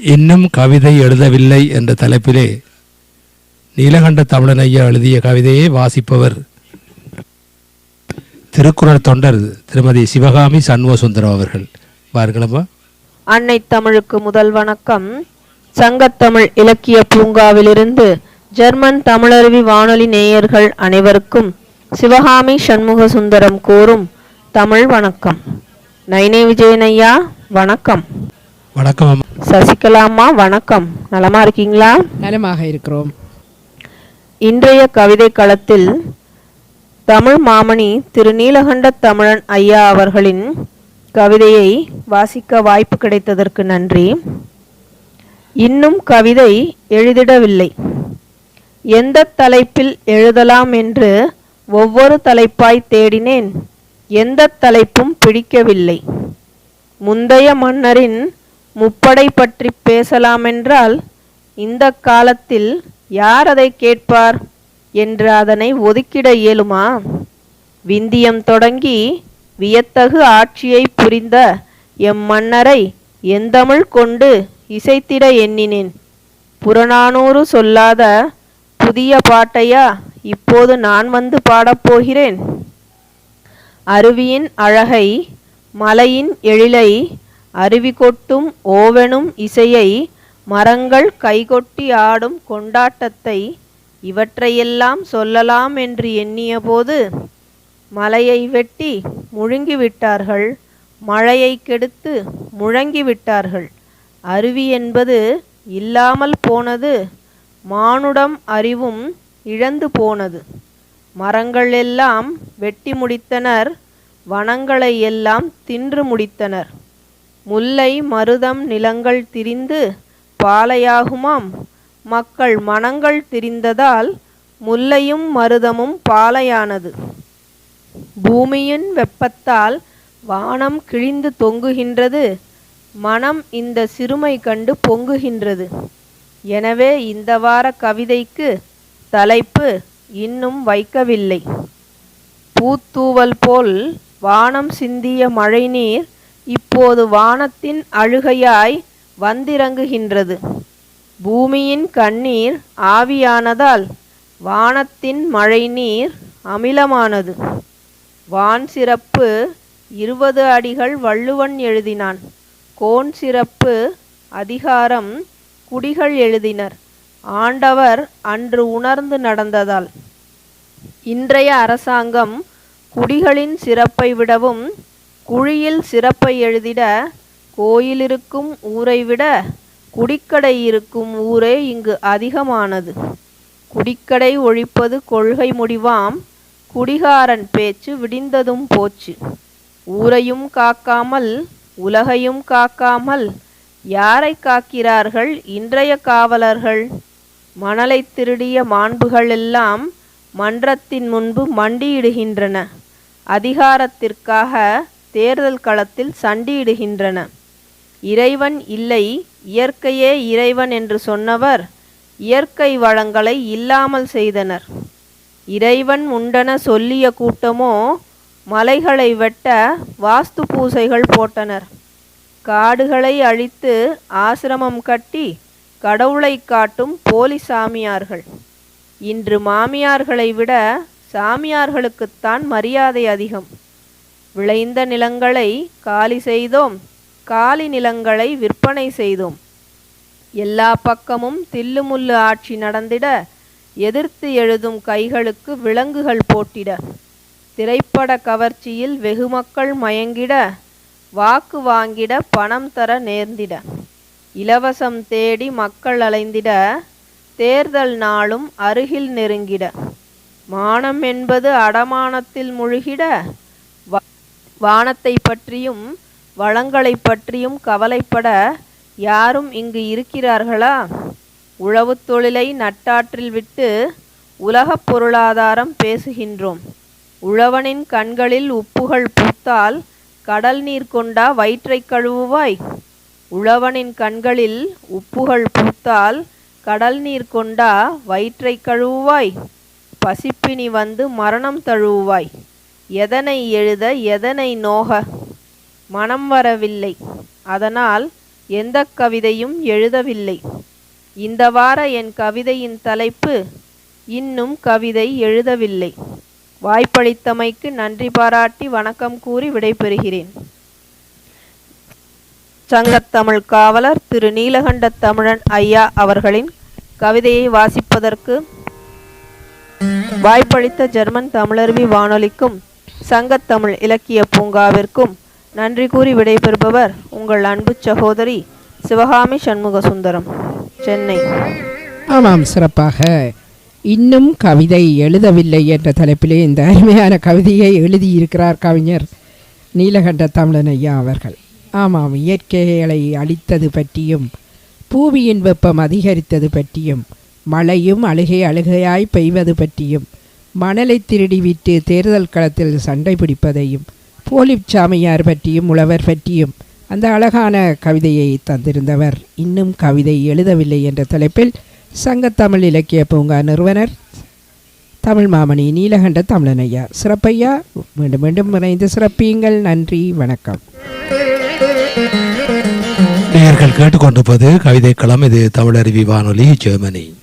இன்னும் கவிதை எழுதவில்லை என்ற தலைப்பிலே நீலகண்ட தமிழன் ஐயா எழுதிய கவிதையை வாசிப்பவர் திருக்குறள் தொண்டர் திருமதி சிவகாமி சண்முகசுந்தரம் அவர்கள். பாருங்களம்மா அன்னை தமிழுக்கு முதல் வணக்கம். சங்கத்தமிழ் இலக்கிய பூங்காவிலிருந்து ஜெர்மன் தமிழருவி வானொலி நேயர்கள் அனைவருக்கும் சிவகாமி சண்முக சுந்தரம் கூறும் தமிழ் வணக்கம். நைனே விஜயன் ஐயா வணக்கம். வணக்கம் அம்மா சசிகலாம்மா வணக்கம். நலமா இருக்கீங்களா? நலமாக இருக்கிறோம். இன்றைய கவிதை களத்தில் தமிழ் மாமணி திரு நீலகண்ட தமிழன் ஐயா அவர்களின் கவிதையை வாசிக்க வாய்ப்பு கிடைத்ததற்கு நன்றி. இன்னும் கவிதை எழுதிடவில்லை. எந்த தலைப்பில் எழுதலாம் என்று ஒவ்வொரு தலைப்பாய் தேடினேன். எந்த தலைப்பும் பிடிக்கவில்லை. முந்தைய மன்னரின் முப்படை பற்றி பேசலாமென்றால் இந்த காலத்தில் யார் அதை கேட்பார் என்று அதனை ஒதுக்கிட இயலுமா? விந்தியம் தொடங்கி வியத்தகு ஆட்சியை புரிந்த எம் மன்னரை எந்தமிழ் கொண்டு இசைத்திட எண்ணினேன். புறநானூறு சொல்லாத புதிய பாட்டையா இப்போது நான் வந்து பாடப்போகிறேன் அருவியின் அழகை மலையின் எழிலை அருவி கொட்டும் ஓவெனும் இசையை மரங்கள் கைகொட்டி ஆடும் கொண்டாட்டத்தை இவற்றையெல்லாம் சொல்லலாம் என்று எண்ணியபோது மலையை வெட்டி முழுங்கிவிட்டார்கள். மழையை கெடுத்து முழங்கிவிட்டார்கள். அருவி என்பது இல்லாமல் போனது. மானுடம் அறிவும் இழந்து போனது. மரங்கள் எல்லாம் வெட்டி முடித்தனர். வனங்களை எல்லாம் தின்று முடித்தனர். முல்லை மருதம் நிலங்கள் திரிந்து பாலையாகுமாம். மக்கள் மனங்கள் திரிந்ததால் முல்லையும் மருதமும் பாலையானது. பூமியின் வெப்பத்தால் வானம் கிழிந்து தொங்குகின்றது. மனம் இந்த சிறுமை கண்டு பொங்குகின்றது. எனவே இந்த வார கவிதைக்கு தலைப்பு இன்னும் வைக்கவில்லை. பூத்தூவல் போல் வானம் சிந்திய மழைநீர் இப்போது வானத்தின் அழுகையாய் வந்திறங்குகின்றது. பூமியின் கண்ணீர் ஆவியானதால் வானத்தின் மழைநீர் அமிலமானது. வான் சிறப்பு இருபது அடிகள் வள்ளுவன் எழுதினான். கோன் சிறப்பு அதிகாரம் குடிகள் எழுதினர். ஆண்டவர் அன்று உணர்ந்து நடந்ததால். இன்றைய அரசாங்கம் குடிகளின் சிறப்பை விடவும் குழியில் சிறப்பை எழுதிட கோயிலிருக்கும் ஊரை விட குடிக்கடை இருக்கும் ஊரே இங்கு அதிகமானது. குடிக்கடை ஒழிப்பது கொள்கை முடிவாம். குடிகாரன் பேச்சு விடிந்ததும் போச்சு. ஊரையும் காக்காமல் உலகையும் காக்காமல் யாரை காக்கிறார்கள் இன்றைய காவலர்கள்? மணலை திருடிய மாண்புகள் எல்லாம் மன்றத்தின் முன்பு மண்டியிடுகின்றன. அதிகாரத்திற்காக தேர்தல் களத்தில் சண்டியிடுகின்றன. இறைவன் இல்லை இயற்கையே இறைவன் என்று சொன்னவர் இயற்கை வளங்களை இல்லாமல் செய்தனர். இறைவன் உண்டன சொல்லிய கூட்டமோ மலைகளை வெட்ட வாஸ்து பூசைகள் போட்டனர். காடுகளை அழித்து ஆசிரமம் கட்டி கடவுளை காட்டும் போலி சாமியார்கள். இன்று மாமியார்களை விட சாமியார்களுக்குத்தான் மரியாதை அதிகம். விளைந்த நிலங்களை காலி செய்தோம் காலி நிலங்களை விற்பனை செய்தோம். எல்லா பக்கமும் தில்லுமுல்லு ஆட்சி நடந்திட எதிர்த்து எழுதும் கைகளுக்கு விலங்குகள் போட்டிட. திரைப்பட கவர்ச்சியில் வெகு மக்கள் மயங்கிட வாக்கு வாங்கிட பணம் தர நேர்ந்திட. இலவசம் தேடி மக்கள் அலைந்திட தேர்தல் நாளும் அருகில் நெருங்கிட. மானம் என்பது அடமானத்தில் முழுகிட வானத்தை பற்றியும் வளங்களை பற்றியும் கவலைப்பட யாரும் இங்கு இருக்கிறார்களா? உழவுத் தொழிலை நட்டாற்றில் விட்டு உலகப் பொருளாதாரம் பேசுகின்றோம். உழவனின் கண்களில் உப்புகள் பூத்தால் கடல் நீர் கொண்டா வயிற்றை கழுவுவாய்? உழவனின் கண்களில் உப்புகள் பூத்தால் கடல் நீர் கொண்டா வயிற்றை கழுவுவாய்? பசிப்பினி வந்து மரணம் தழுவுவாய்? எதனை எழுத எதனை நோக? மனம் வரவில்லை. அதனால் எந்த கவிதையும் எழுதவில்லை. இந்த வார என் கவிதையின் தலைப்பு இன்னும் கவிதை எழுதவில்லை. வாய்ப்பளித்தமைக்கு நன்றி பாராட்டி வணக்கம் கூறி விடைபெறுகிறேன். சங்கத்தமிழ் காவலர் திரு. நீலகண்ட தமிழன் ஐயா அவர்களின் கவிதையை வாசிப்பதற்கு வாய்ப்பளித்த ஜெர்மன் தமிழருவி வானொலிக்கும் சங்கத்தமிழ் இலக்கிய பூங்காவிற்கும் நன்றி கூறி விடைபெறுபவர் உங்கள் அன்பு சகோதரி சிவகாமி சண்முக சுந்தரம் சென்னை. ஆமாம் சிறப்பாக. இன்னும் கவிதை எழுதவில்லை என்ற தலைப்பிலே இந்த அருமையான கவிதையை எழுதியிருக்கிறார் கவிஞர் நீலகண்ட தமிழன் ஐயா அவர்கள். ஆமாம் இயற்கைகளை அழித்தது பற்றியும் பூமியின் வெப்பம் அதிகரித்தது பற்றியும் மழையும் அழுகை அழுகையாய் பெய்வது பற்றியும் மணலை திருடி விட்டு தேர்தல் களத்தில் சண்டை பிடிப்பதையும் போலிப் சாமியார் பற்றியும் உழவர் பற்றியும் அந்த அழகான கவிதையை தந்திருந்தவர். இன்னும் கவிதை எழுதவில்லை என்ற தலைப்பில் சங்கத்தமிழ் இலக்கிய பூங்கா நிறுவனர் தமிழ் மாமணி நீலகண்ட தமிழனையா. சிறப்பையா? மீண்டும் மீண்டும் இணைந்து சிறப்பியுங்கள். நன்றி. வணக்கம். நேயர்கள் கேட்டுக்கொண்டிருப்பது கவிதை களம் இது தமிழருவி வானொலி ஜெர்மனி.